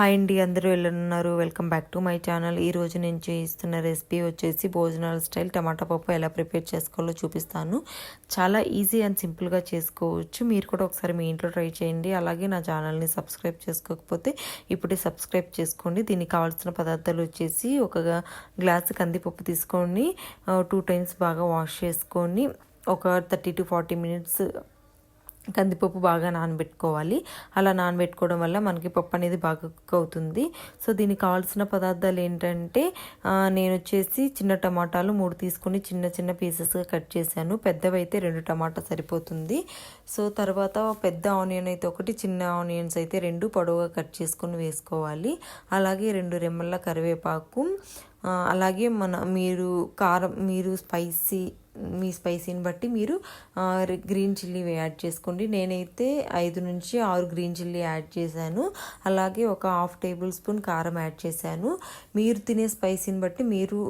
Hi అండి అందరూ ఎలా ఉన్నారు welcome back to my channel. ఈరోజు నేను చేయిస్తున్న రెసిపీ వచ్చేసి భోజనాల స్టైల్ టమాటా పప్పు ఎలా ప్రిపేర్ చేసుకోవాలో చూపిస్తాను. చాలా ఈజీ అండ్ సింపుల్గా చేసుకోవచ్చు. మీరు కూడా ఒకసారి మీ ఇంట్లో ట్రై చేయండి. అలాగే నా ఛానల్ని సబ్స్క్రైబ్ చేసుకోకపోతే ఇప్పుడే సబ్స్క్రైబ్ చేసుకోండి. దీనికి కావాల్సిన పదార్థాలు వచ్చేసి ఒక గ్లాస్ కందిపప్పు తీసుకొని టూ టైమ్స్ బాగా వాష్ చేసుకొని ఒక థర్టీ టు ఫార్టీ మినిట్స్ కందిపప్పు బాగా నానబెట్టుకోవాలి. అలా నానబెట్టుకోవడం వల్ల మనకి పప్పు అనేది బాగా కుక్ అవుతుంది. సో దీనికి కావాల్సిన పదార్థాలు ఏంటంటే నేను వచ్చేసి చిన్న టమాటాలు మూడు తీసుకొని చిన్న చిన్న పీసెస్గా కట్ చేశాను. పెద్దవైతే రెండు టమాటా సరిపోతుంది. సో తర్వాత పెద్ద ఆనియన్ అయితే ఒకటి చిన్న ఆనియన్స్ అయితే రెండు పొడవుగా కట్ చేసుకొని వేసుకోవాలి. అలాగే రెండు రెమ్మల కరివేపాకు అలాగే మన మీరు కారం మీరు స్పైసీ మీ స్పైసీని బట్టి మీరు గ్రీన్ చిల్లీ యాడ్ చేసుకోండి. నేనైతే ఐదు నుంచి ఆరు గ్రీన్ చిల్లీ యాడ్ చేశాను. అలాగే ఒక హాఫ్ టేబుల్ స్పూన్ కారం యాడ్ చేశాను. మీరు తినే స్పైసీని బట్టి మీరు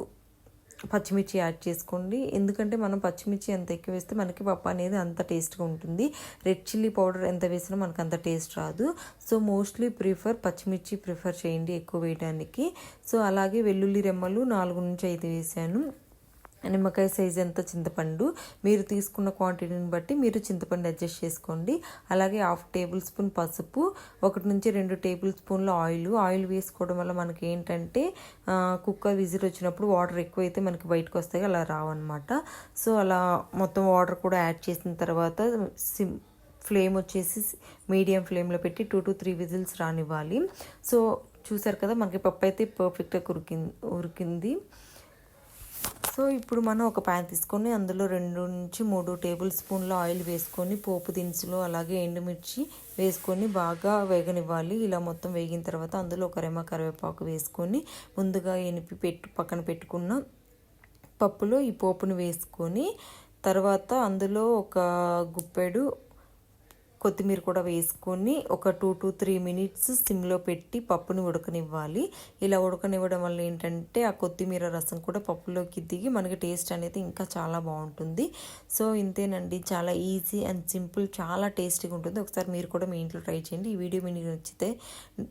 పచ్చిమిర్చి యాడ్ చేసుకోండి. ఎందుకంటే మనం పచ్చిమిర్చి ఎంత ఎక్కువ వేస్తే మనకి పప్పు అనేది అంత టేస్ట్గా ఉంటుంది. రెడ్ చిల్లీ పౌడర్ ఎంత వేసినా మనకు అంత టేస్ట్ రాదు. సో మోస్ట్లీ ప్రిఫర్ పచ్చిమిర్చి ప్రిఫర్ చేయండి ఎక్కువ వేయడానికి సో అలాగే వెల్లుల్లి రెమ్మలు నాలుగు నుంచి ఐదు వేసాను. నిమ్మకాయ సైజ్ ఎంత చింతపండు మీరు తీసుకున్న క్వాంటిటీని బట్టి మీరు చింతపండు అడ్జస్ట్ చేసుకోండి. అలాగే హాఫ్ టేబుల్ స్పూన్ పసుపు ఒకటి నుంచి రెండు టేబుల్ స్పూన్ల ఆయిల్ ఆయిల్ వేసుకోవడం వల్ల మనకి ఏంటంటే కుక్కర్ విజిల్ వచ్చినప్పుడు వాటర్ ఎక్కువైతే మనకి బయటకు వస్తాయి అలా రావన్నమాట. సో అలా మొత్తం వాటర్ కూడా యాడ్ చేసిన తర్వాత సిమ్ ఫ్లేమ్ వచ్చేసి మీడియం ఫ్లేమ్లో పెట్టి టూ టు త్రీ విజిల్స్ రానివ్వాలి. సో చూసారు కదా మనకి పప్పు అయితే పర్ఫెక్ట్గా ఉరికింది ఉరికింది. సో ఇప్పుడు మనం ఒక ప్యాన్ తీసుకొని అందులో రెండు నుంచి మూడు టేబుల్ స్పూన్ల ఆయిల్ వేసుకొని పోపు దినుసులు అలాగే ఎండుమిర్చి వేసుకొని బాగా వేగనివ్వాలి. ఇలా మొత్తం వేగిన తర్వాత అందులో ఒక రెమ్మ కరివేపాకు వేసుకొని ముందుగా ఎనిపి పెట్టు పక్కన పెట్టుకున్న పప్పులో ఈ పోపును వేసుకొని తర్వాత అందులో ఒక గుప్పెడు కొత్తిమీర కూడా వేసుకొని ఒక టూ టు త్రీ మినిట్స్ సిమ్లో పెట్టి పప్పుని ఉడకనివ్వాలి. ఇలా ఉడకనివ్వడం వల్ల ఏంటంటే ఆ కొత్తిమీర రసం కూడా పప్పులోకి దిగి మనకి టేస్ట్ అనేది ఇంకా చాలా బాగుంటుంది. సో ఇంతేనండి. చాలా ఈజీ అండ్ సింపుల్ చాలా టేస్టీగా ఉంటుంది. ఒకసారి మీరు కూడా మీ ఇంట్లో ట్రై చేయండి. ఈ వీడియో మీకు నచ్చితే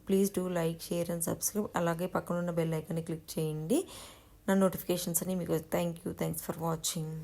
please do like share and subscribe. అలాగే పక్కనున్న బెల్ ఐకాన్ని క్లిక్ చేయండి. నా నోటిఫికేషన్స్ అని మీకు thank you. Thanks for watching.